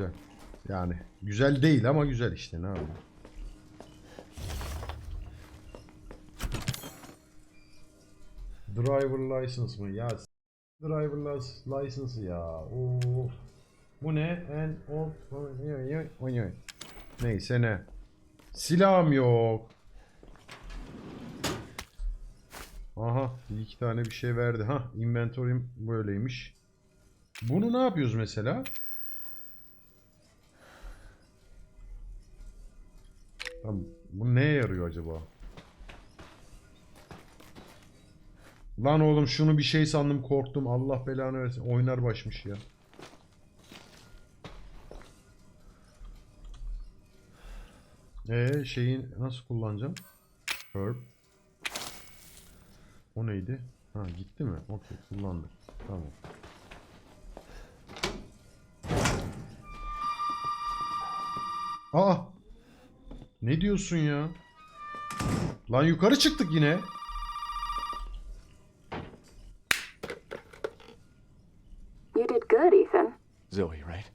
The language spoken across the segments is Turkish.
Güzel. Yani güzel değil ama güzel işte ne yapayım. Driver license mı? Ya driver license ya. Of. Bu ne? En o Neyse ne. Silahım yok. Aha iki tane bir şey verdi. Ha inventory'im böyleymiş. Bunu ne yapıyoruz mesela? Tamam, bu neye yarıyor acaba? Lan oğlum şunu bir şey sandım korktum. Allah belanı versin. Oynar başmış ya. Ee şeyin nasıl kullanacağım? Herb. O neydi? Ha gitti mi? Okey kullandık. Tamam. Aa! Ne diyorsun ya? Lan yukarı çıktık yine. You did good, Ethan. Zoe, right?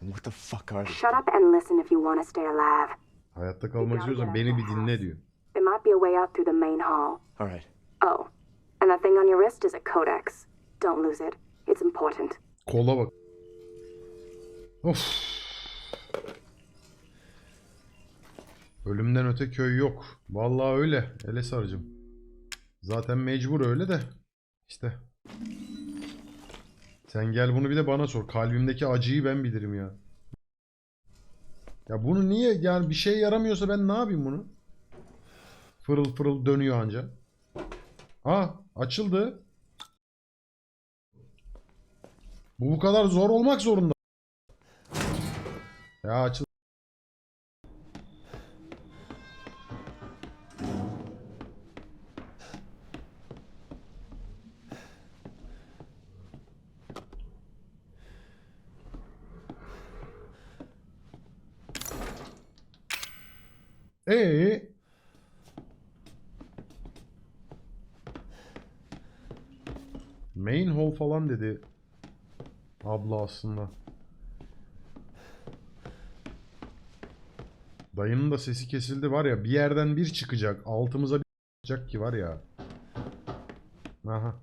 What the fuck are they? Shut up and listen if you want to stay alive. Hayatta kalmak istiyorsan beni bir dinle diyor. There might be a way out through the main hall. All right. Oh, and that thing on your wrist is a codex. Don't lose it. It's important. Kola bak. Of. Ölümden öte köy yok. Vallahi öyle. Ele sarıcım. Zaten mecbur öyle de. İşte. Sen gel bunu bir de bana sor. Kalbimdeki acıyı ben bilirim ya. Ya bunu niye yani bir şey yaramıyorsa ben ne yapayım bunu? Fırıl fırıl dönüyor anca. Aa açıldı. Bu bu kadar zor olmak zorunda. Ya açıl. Falan dedi abla aslında. Dayının da sesi kesildi var ya bir yerden bir çıkacak altımıza bir çıkacak ki var ya. Aha.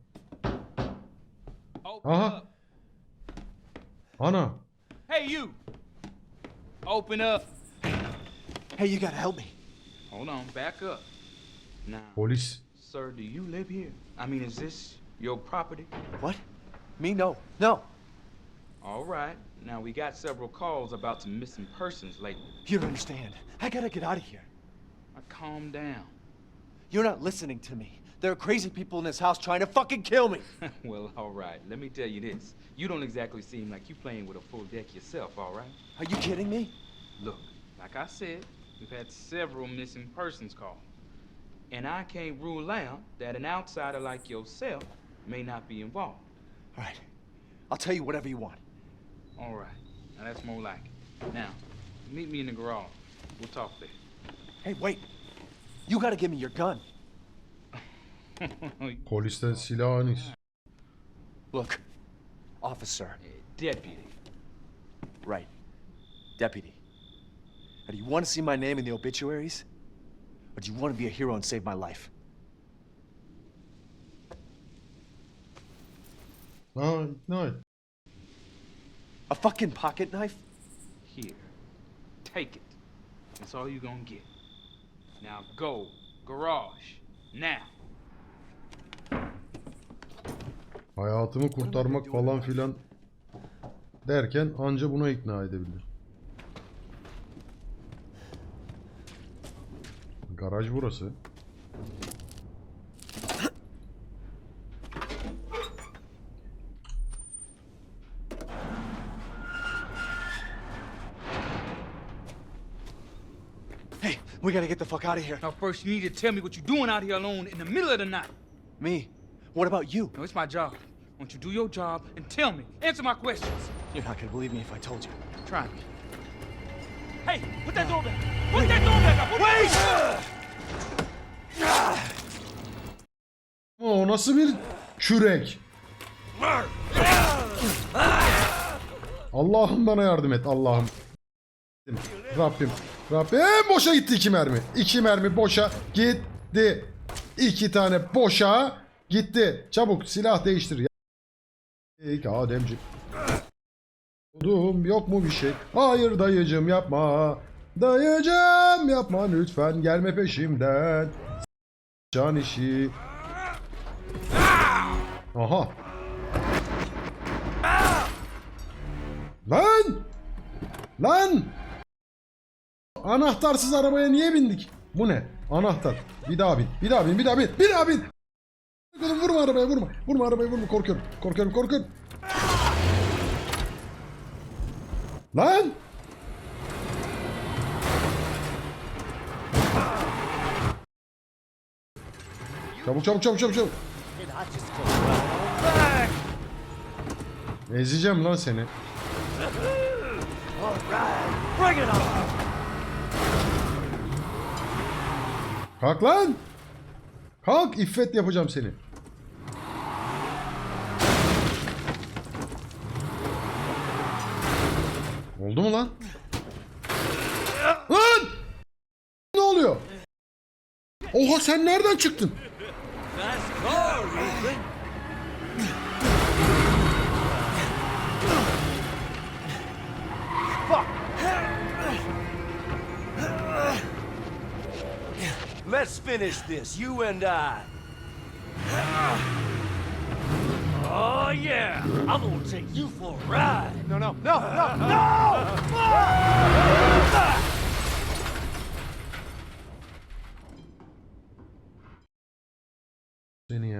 Aha. Ana. Hey, you. Open up. Hey, you gotta help me. Hold on, back up. Now, Polis. sir, do you live here? I mean, is this your property? What? Me? No. No. All right. Now, we got several calls about some missing persons lately. You don't understand. I gotta get out of here. Now, calm down. You're not listening to me. There are crazy people in this house trying to fucking kill me. well, all right. Let me tell you this. You don't exactly seem like you're playing with a full deck yourself, all right? Are you kidding me? Look, like I said, we've had several missing persons calls. And I can't rule out that an outsider like yourself may not be involved. All right. I'll tell you whatever you want. All right. Now that's more like it. Now, meet me in the garage. We'll talk there. Hey, wait. You gotta give me your gun. Polisten silahını. Look, officer. Uh, deputy. Right. Deputy. Now, do you want to see my name in the obituaries? Or do you want to be a hero and save my life? Aa ikna et. A fucking pocket knife? Here. Take it. That's all you're gonna get. Now go. Garage. Now. Hayatımı kurtarmak falan filan derken anca buna ikna edebilir. Garaj burası. Hey, we gotta get the fuck out of here. Now first you need to tell me what you're doing out here alone in the middle of the night. Me? What about you? No, it's my job. Won't you do your job and tell me? Answer my questions. You're not gonna believe me if I told you. Try me. Hey, put that door back. Put that door back up. Wait! O nasıl bir kürek? Allah'ım bana yardım et Allah'ım. Rabbim. Rabbim boşa gitti iki mermi. İki mermi boşa gitti. İki tane boşa gitti. Çabuk silah değiştir. İlk Ademciğim. Oğlum yok mu bir şey? Hayır dayıcım yapma. Dayıcım yapma lütfen gelme peşimden. Can işi. Aha. Lan! Lan! Anahtarsız arabaya niye bindik? Bu ne? Anahtar. Bir daha bin. Bir daha bin. Bir daha bin. Bir daha bin. Oğlum vurma arabaya vurma. Vurma arabaya vurma. Korkuyorum. Korkuyorum korkuyorum. Lan! Çabuk çabuk çabuk çabuk çabuk. Ezeceğim lan seni. Kalk lan! Kalk iffet yapacağım seni. Oldu mu lan? Lan! Ne oluyor? Oha sen nereden çıktın? Let's finish this, you and I. Ah. Oh yeah, I'm gonna take you for a ride. No, no, no, no, no! Seni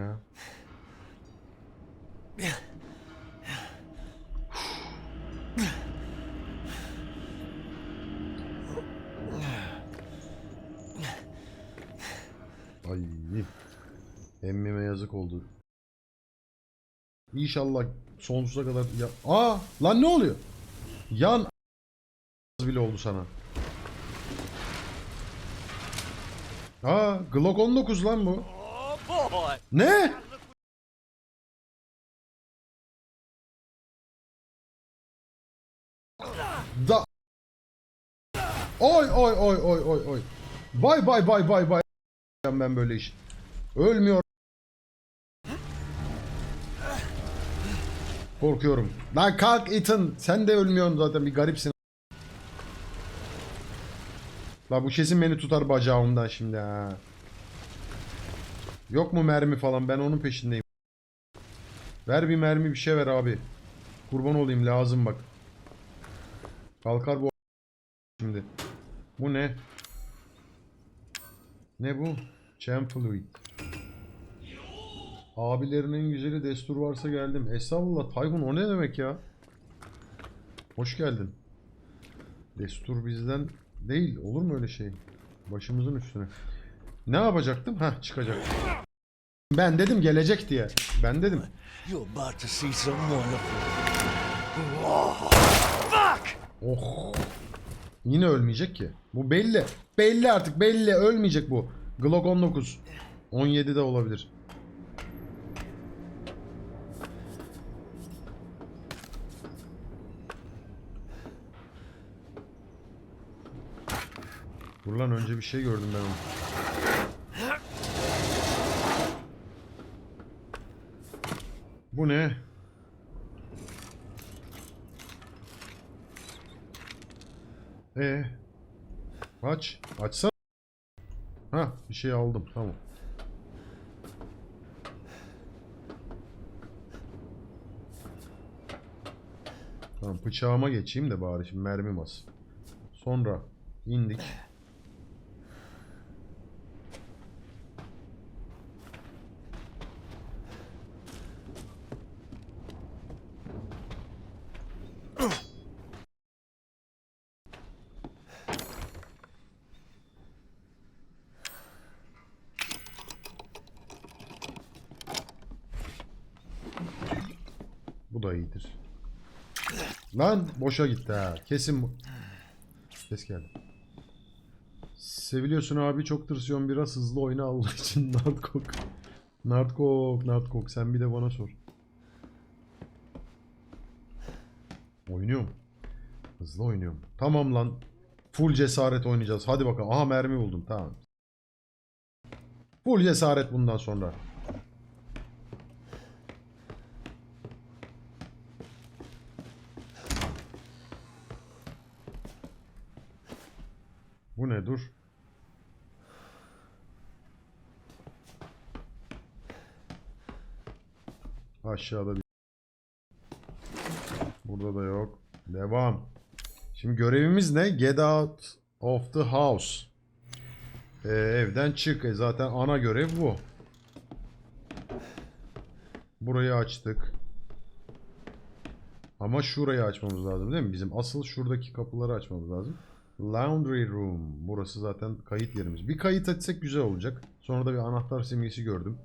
yazık oldu. İnşallah sonsuza kadar ya Aa lan ne oluyor? Yan bile oldu sana. Aa Glock 19 lan bu. Ne? Da Oy oy oy oy oy oy. Bay bay bay bay bay. Ben böyle iş. Ölmüyor. Korkuyorum. Lan kalk Ethan. Sen de ölmüyorsun zaten bir garipsin. La bu kesin beni tutar bacağımdan şimdi ha. Yok mu mermi falan? Ben onun peşindeyim. Ver bir mermi bir şey ver abi. Kurban olayım lazım bak. Kalkar bu şimdi. Bu ne? Ne bu? Champ Fluid. Abilerinin güzeli destur varsa geldim. Estağfurullah Taygun o ne demek ya? Hoş geldin. Destur bizden değil. Olur mu öyle şey? Başımızın üstüne. Ne yapacaktım? Hah çıkacak. Ben dedim gelecek diye. Ben dedim. Oh. Yine ölmeyecek ki. Bu belli. Belli artık belli. Ölmeyecek bu. Glock 19. 17 de olabilir. Dur lan önce bir şey gördüm ben onu. Bu ne? Ee, aç. Açsana. Ha, bir şey aldım. Tamam. Tamam, bıçağıma geçeyim de bari şimdi mermim az. Sonra indik. Da iyidir. Lan boşa gitti ha. Kesin. Ses geldi. Seviliyorsun abi çok tırsıyorsun biraz hızlı oyna Allah için Nartkok. Nartkok, Nartkok sen bir de bana sor. Oynuyorum. Hızlı oynuyorum. Tamam lan. Full cesaret oynayacağız. Hadi bakalım. Aha mermi buldum. Tamam. Full cesaret bundan sonra. Ne dur? Aşağıda bir Burada da yok. Devam. Şimdi görevimiz ne? Get out of the house. Ee, evden çık. E zaten ana görev bu. Burayı açtık. Ama şurayı açmamız lazım değil mi? Bizim asıl şuradaki kapıları açmamız lazım. Laundry room. Burası zaten kayıt yerimiz. Bir kayıt açsak güzel olacak. Sonra da bir anahtar simgesi gördüm.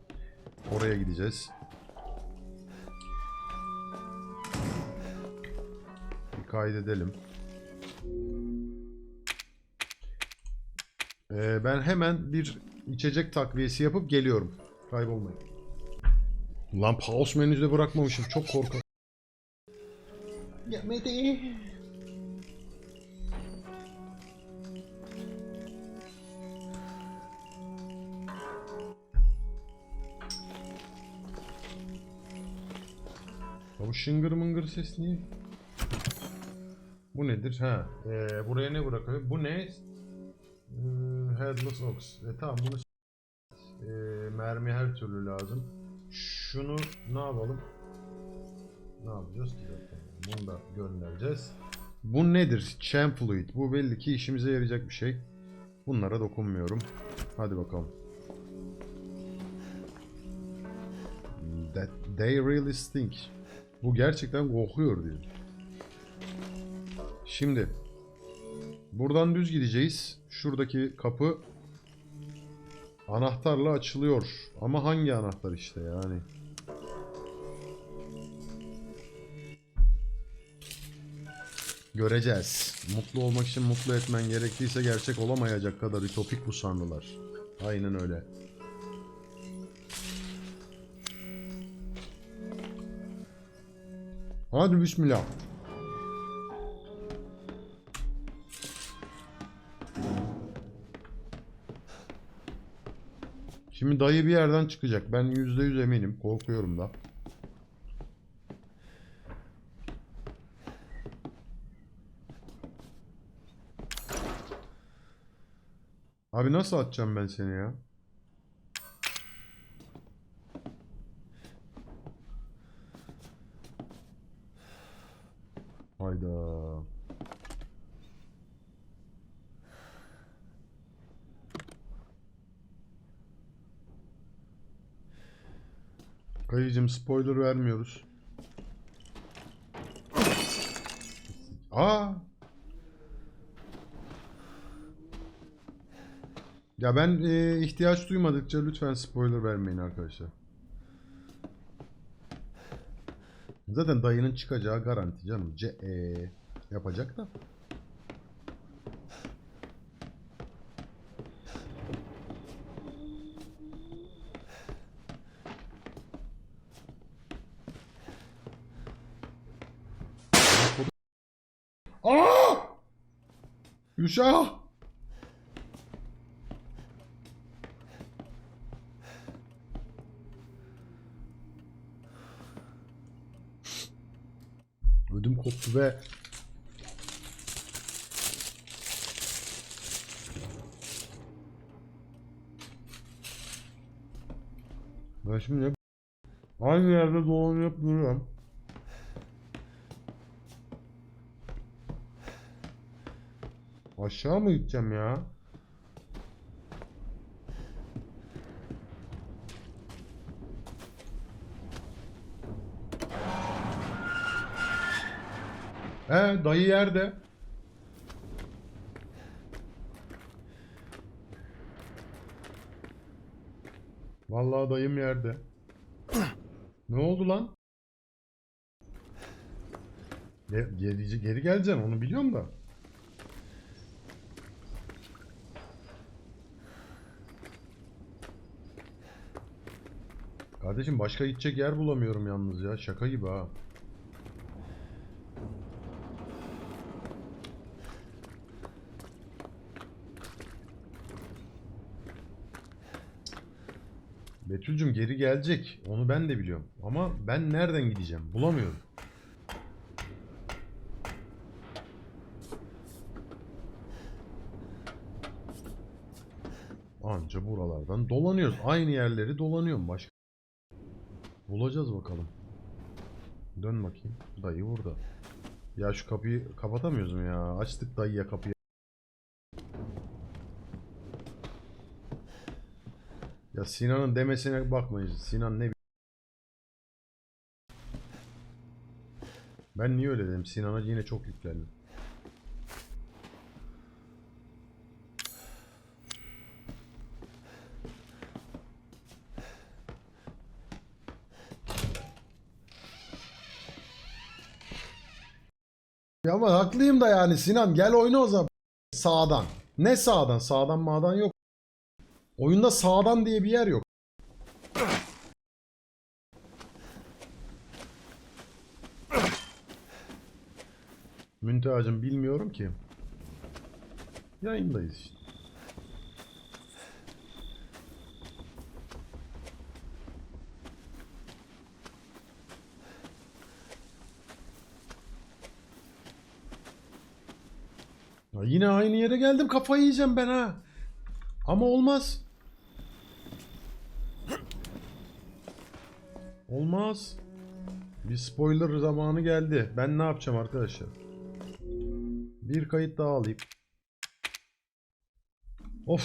Oraya gideceğiz. Bir kaydedelim. Ee, ben hemen bir içecek takviyesi yapıp geliyorum. Kaybolmayın. Lan pause menüde bırakmamışım. Çok korkunç. Gelmedi. Bu şıngır mıngır ses niye? Bu nedir? Ha, ee, buraya ne bırakıyor? Bu ne? Hmm, headless ox. E tamam bunu ee, mermi her türlü lazım. Şunu ne yapalım? Ne yapacağız? Bunu da göndereceğiz. Bu nedir? Champ fluid. Bu belli ki işimize yarayacak bir şey. Bunlara dokunmuyorum. Hadi bakalım. That they really stink. Bu gerçekten kokuyor diyor. Şimdi buradan düz gideceğiz. Şuradaki kapı anahtarla açılıyor. Ama hangi anahtar işte yani? Göreceğiz. Mutlu olmak için mutlu etmen gerektiyse gerçek olamayacak kadar ütopik bu sanrılar. Aynen öyle. Hadi bismillah. Şimdi dayı bir yerden çıkacak. Ben yüzde yüz eminim. Korkuyorum da. Abi nasıl atacağım ben seni ya? Hayda. Kayıcım spoiler vermiyoruz. Aa! Ya ben e, ihtiyaç duymadıkça lütfen spoiler vermeyin arkadaşlar. Zaten dayının çıkacağı garanti canım. Ce e, yapacak da. Aa! Yuşa! Ve Ben şimdi hep aynı yerde dolanıp duruyorum. Aşağı mı gideceğim ya? He dayı yerde. Vallahi dayım yerde. ne oldu lan? Ge- Geri, geri geleceksin onu biliyorum da. Kardeşim başka gidecek yer bulamıyorum yalnız ya. Şaka gibi ha. Betül'cüm geri gelecek. Onu ben de biliyorum. Ama ben nereden gideceğim? Bulamıyorum. Anca buralardan dolanıyoruz. Aynı yerleri dolanıyorum. Başka Bulacağız bakalım. Dön bakayım. Dayı burada. Ya şu kapıyı kapatamıyoruz mu ya? Açtık dayıya kapıyı. Ya Sinan'ın demesine bakmayın. Sinan ne Ben niye öyle dedim? Sinan'a yine çok yüklendim. Ya ama haklıyım da yani Sinan gel oyna o zaman. Sağdan. Ne sağdan? Sağdan mağdan yok. Oyunda sağdan diye bir yer yok. Müntehacım bilmiyorum ki. Yayındayız işte. Yine aynı yere geldim kafayı yiyeceğim ben ha. Ama olmaz. Olmaz. Bir spoiler zamanı geldi. Ben ne yapacağım arkadaşlar? Bir kayıt daha alayım. Of.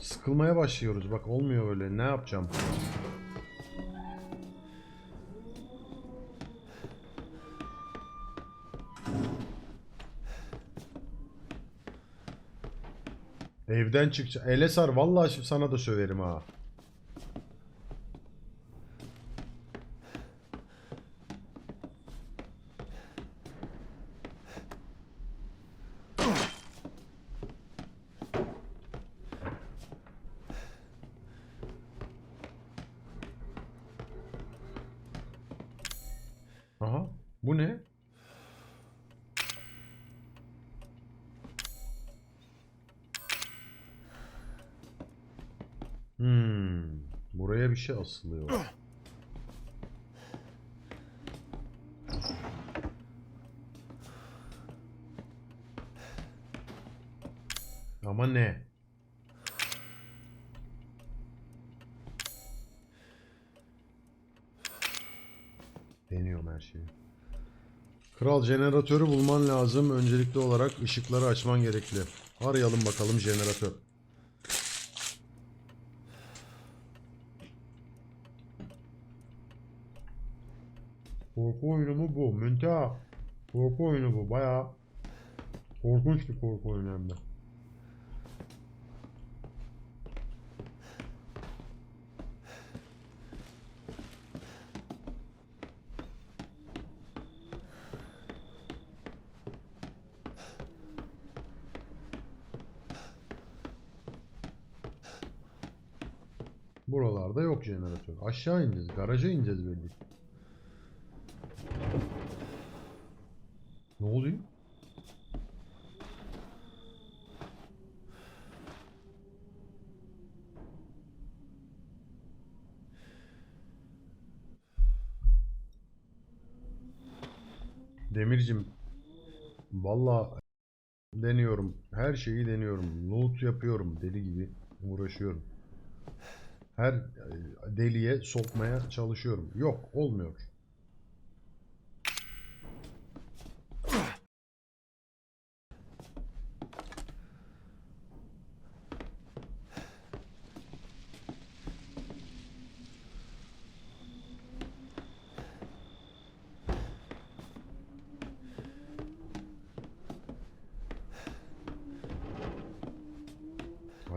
Sıkılmaya başlıyoruz. Bak olmuyor öyle. Ne yapacağım? Evden çıkacak. Elesar vallahi şimdi sana da söverim ha. Aha. Bu ne? Hmm. Buraya bir şey asılıyor. Ama ne? Deniyorum her şeyi. Kral jeneratörü bulman lazım. Öncelikli olarak ışıkları açman gerekli. Arayalım bakalım jeneratör. Korku oyunu mu bu? Münteha. Korku oyunu bu. Bayağı korkunç bir korku oyunu hem de. Buralarda yok jeneratör. Aşağı ineceğiz. Garaja ineceğiz belli. Ne oluyor? Demircim valla deniyorum. Her şeyi deniyorum. Loot yapıyorum. Deli gibi uğraşıyorum. Her e, deliğe sokmaya çalışıyorum. Yok olmuyor.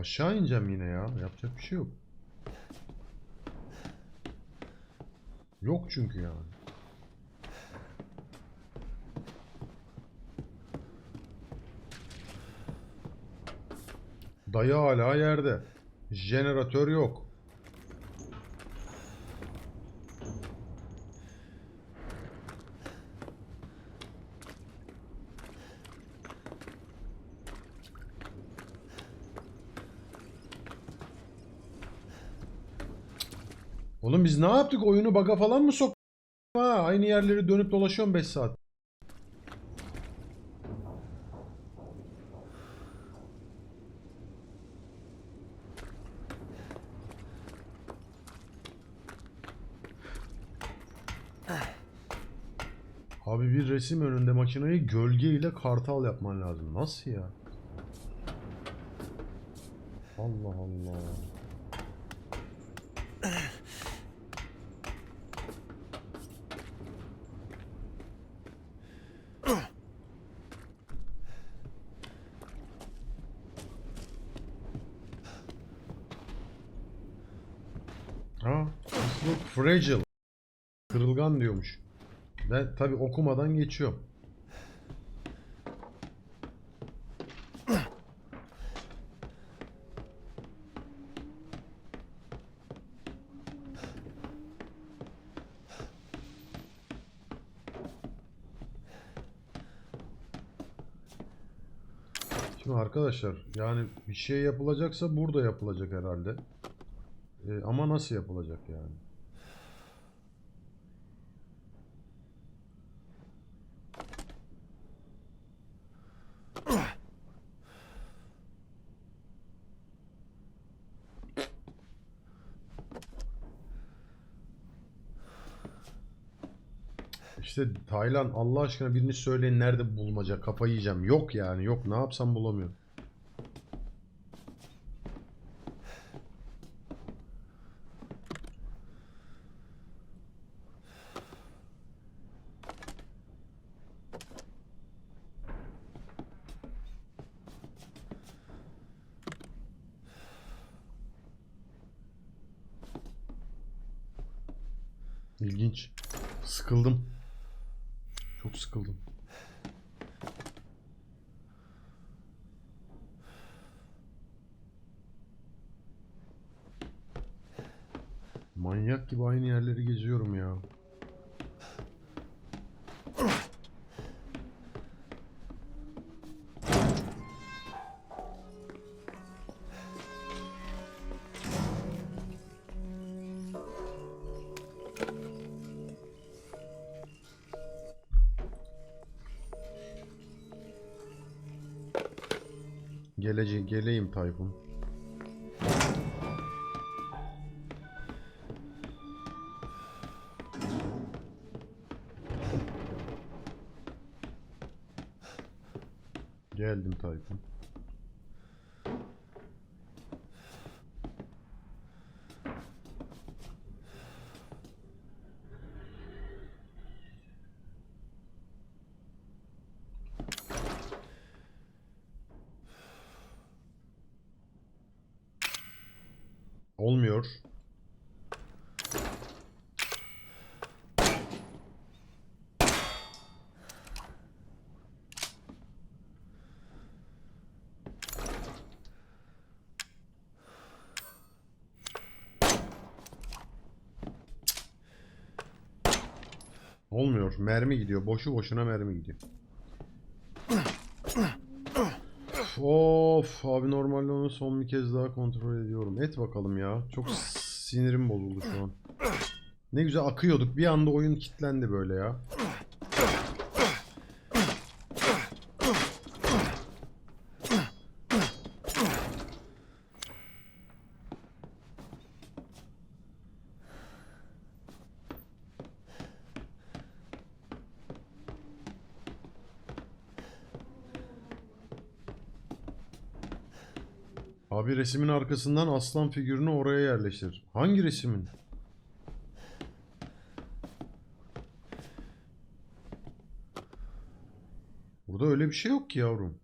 Aşağı ineceğim yine ya. Yapacak bir şey yok. Yok çünkü yani. Dayı hala yerde. Jeneratör yok. Oğlum biz ne yaptık? Oyunu baga falan mı sok? Ha, aynı yerleri dönüp dolaşıyorum 5 saat. Abi bir resim önünde makineyi gölge ile kartal yapman lazım. Nasıl ya? Allah Allah. Ha, this look fragile. Kırılgan diyormuş. Ben tabi okumadan geçiyorum. Şimdi arkadaşlar yani bir şey yapılacaksa burada yapılacak herhalde. Ee, ama nasıl yapılacak yani? İşte Taylan Allah aşkına birini söyleyin nerede bulmaca kafayı yiyeceğim. Yok yani yok ne yapsam bulamıyorum. Manyak gibi aynı yerleri geziyorum ya. Olmuyor. Olmuyor. Mermi gidiyor. Boşu boşuna mermi gidiyor. Of abi normalde onu son bir kez daha kontrol ediyorum. Et bakalım ya. Çok sinirim bozuldu şu an. Ne güzel akıyorduk. Bir anda oyun kilitlendi böyle ya. Abi resmin arkasından aslan figürünü oraya yerleştir. Hangi resmin? Burada öyle bir şey yok ki yavrum.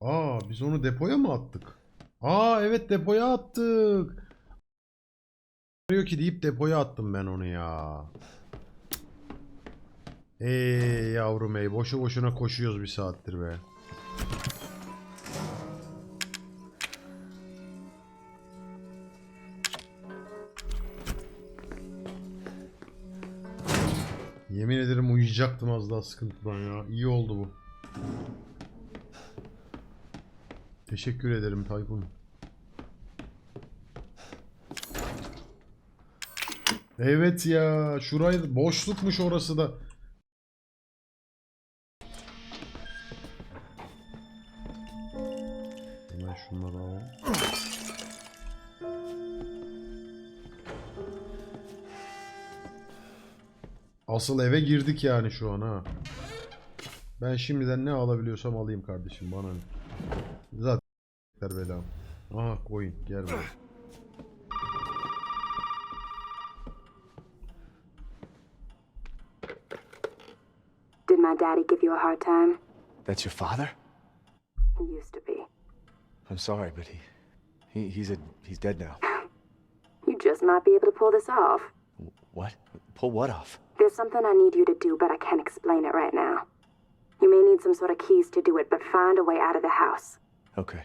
Aa biz onu depoya mı attık? Aa evet depoya attık. Diyor ki deyip depoya attım ben onu ya. Ey yavrum ey boşu boşuna koşuyoruz bir saattir be. Yemin ederim uyuyacaktım az daha sıkıntıdan ya. İyi oldu bu. Teşekkür ederim Tayfun. Evet ya. Şurayı boşlukmuş orası da. Asıl eve girdik yani şu an ha. Ben şimdiden ne alabiliyorsam alayım kardeşim bana. Zaten belam. Aha koyun gel buraya. Did my daddy give you a hard time? That's your father? He used to be. I'm sorry, but he, he he's a he's dead now. You just might be able to pull this off. What? Pull what off? There's something I need you to do, but I can't explain it right now. You may need some sort of keys to do it, but find a way out of the house. Okay.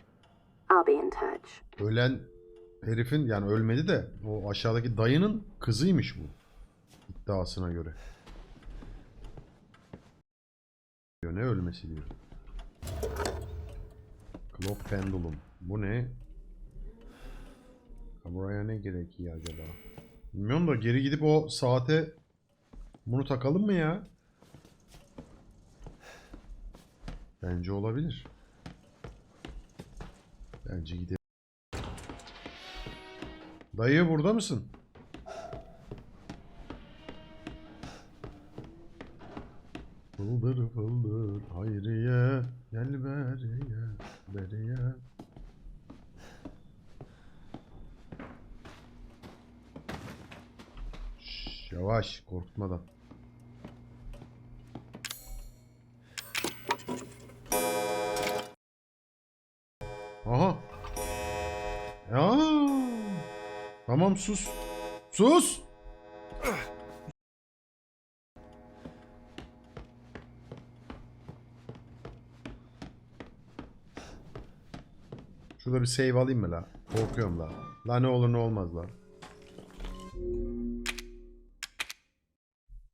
I'll be in touch. Ölen herifin yani ölmedi de o aşağıdaki dayının kızıymış bu. iddiasına göre. Ne ölmesi diyor. Clock Pendulum. Bu ne? Buraya ne gerekiyor acaba? Bilmiyorum da geri gidip o saate bunu takalım mı ya? Bence olabilir. Bence gidelim. Dayı burada mısın? Fıldır fıldır hayriye gel beriye beriye. Şş, yavaş korkutmadan. Tamam sus. Sus. Şurada bir save alayım mı la? Korkuyorum la. La ne olur ne olmaz la.